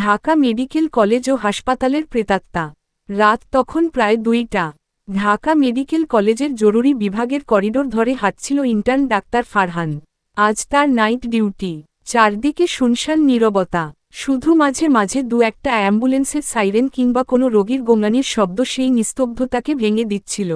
Dhaka medical college ও হাসপাতালের প্রেতাত্মা। রাত তখন প্রায় দুইটা। ঢাকা মেডিকেল কলেজের জরুরি বিভাগের করিডোর ধরে হাঁটছিল ইন্টার্ন ডাক্তার ফারহান। আজ তার নাইট ডিউটি। চারদিকে শুনশান নীরবতা। শুধু মাঝে মাঝে দু একটা অ্যাম্বুলেন্সের সাইরেন কিংবা কোনো রোগীর গোঙানির শব্দ সেই নিস্তব্ধতাকে ভেঙে দিচ্ছিল।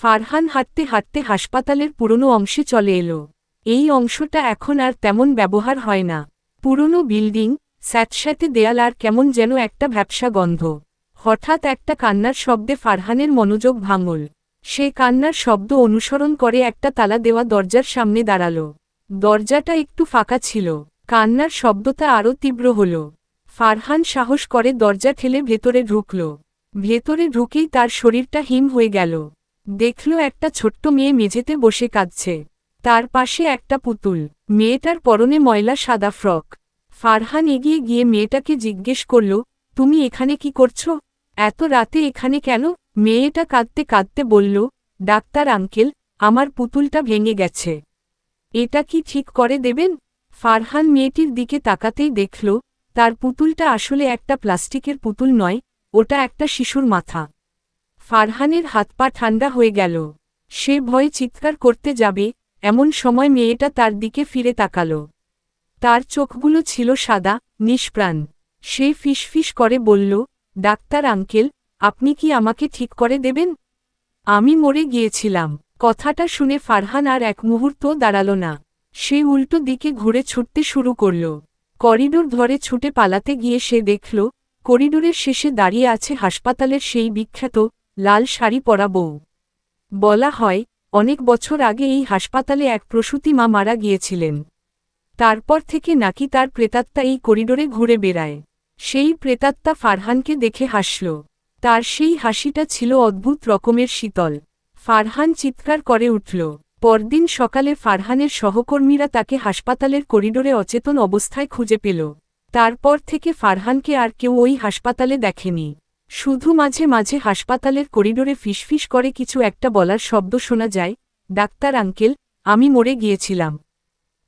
ফারহান হাঁটতে হাঁটতে হাসপাতালের পুরনো অংশে চলে এলো। এই অংশটা এখন আর তেমন ব্যবহার হয় না। পুরনো বিল্ডিং স্যাঁতস্যাঁতে দেয়াল আর কেমন যেন একটা ভ্যাবসা গন্ধ। হঠাৎ একটা কান্নার শব্দে ফারহানের মনোযোগ ভাঙল। সে কান্নার শব্দ অনুসরণ করে একটা তালা দেওয়া দরজার সামনে দাঁড়াল। দরজাটা একটু ফাঁকা ছিল। কান্নার শব্দটা আরও তীব্র হল। ফারহান সাহস করে দরজা ঠেলে ভেতরে ঢুকল। ভেতরে ঢুকেই তার শরীরটা হিম হয়ে গেল। দেখল একটা ছোট্ট মেয়ে মেঝেতে বসে কাঁদছে। তার পাশে একটা পুতুল। মেয়েটার পরনে ময়লা সাদা ফ্রক। ফারহান এগিয়ে গিয়ে মেয়েটাকে জিজ্ঞেস করল, তুমি এখানে কি করছ? এত রাতে এখানে কেন? মেয়েটা কাঁদতে কাঁদতে বলল, ডাক্তার আঙ্কেল, আমার পুতুলটা ভেঙে গেছে। এটা কি ঠিক করে দেবেন? ফারহান মেয়েটির দিকে তাকাতেই দেখল, তার পুতুলটা আসলে একটা প্লাস্টিকের পুতুল নয়, ওটা একটা শিশুর মাথা। ফারহানের হাত পা ঠান্ডা হয়ে গেল। সে ভয়ে চিৎকার করতে যাবে, এমন সময় মেয়েটা তার দিকে ফিরে তাকাল। তার চোখগুলো ছিল সাদা, নিষ্প্রাণ। সে ফিসফিস করে বলল, ডাক্তার আঙ্কেল, আপনি কি আমাকে ঠিক করে দেবেন? আমি মরে গিয়েছিলাম। কথাটা শুনে ফারহান আর এক মুহূর্ত দাঁড়াল না। সে উল্টো দিকে ঘুরে ছুটতে শুরু করল। করিডোর ধরে ছুটে পালাতে গিয়ে সে দেখল, করিডোরের শেষে দাঁড়িয়ে আছে হাসপাতালের সেই বিখ্যাত লাল শাড়ি পরা বউ। বলা হয়, অনেক বছর আগে এই হাসপাতালে এক প্রসূতি মা মারা গিয়েছিলেন। তারপর থেকে নাকি তার প্রেতাত্মা এই করিডোরে ঘুরে বেড়ায়। সেই প্রেতাত্মা ফারহানকে দেখে হাসল। তার সেই হাসিটা ছিল অদ্ভুত রকমের শীতল। ফারহান চিৎকার করে উঠল। পরদিন সকালে ফারহানের সহকর্মীরা তাকে হাসপাতালের করিডোরে অচেতন অবস্থায় খুঁজে পেল। তারপর থেকে ফারহানকে আর কেউ ওই হাসপাতালে দেখেনি। শুধু মাঝে মাঝে হাসপাতালের করিডোরে ফিসফিস করে কিছু একটা বলার শব্দ শোনা যায়, ডাক্তার আঙ্কেল, আমি মরে গিয়েছিলাম।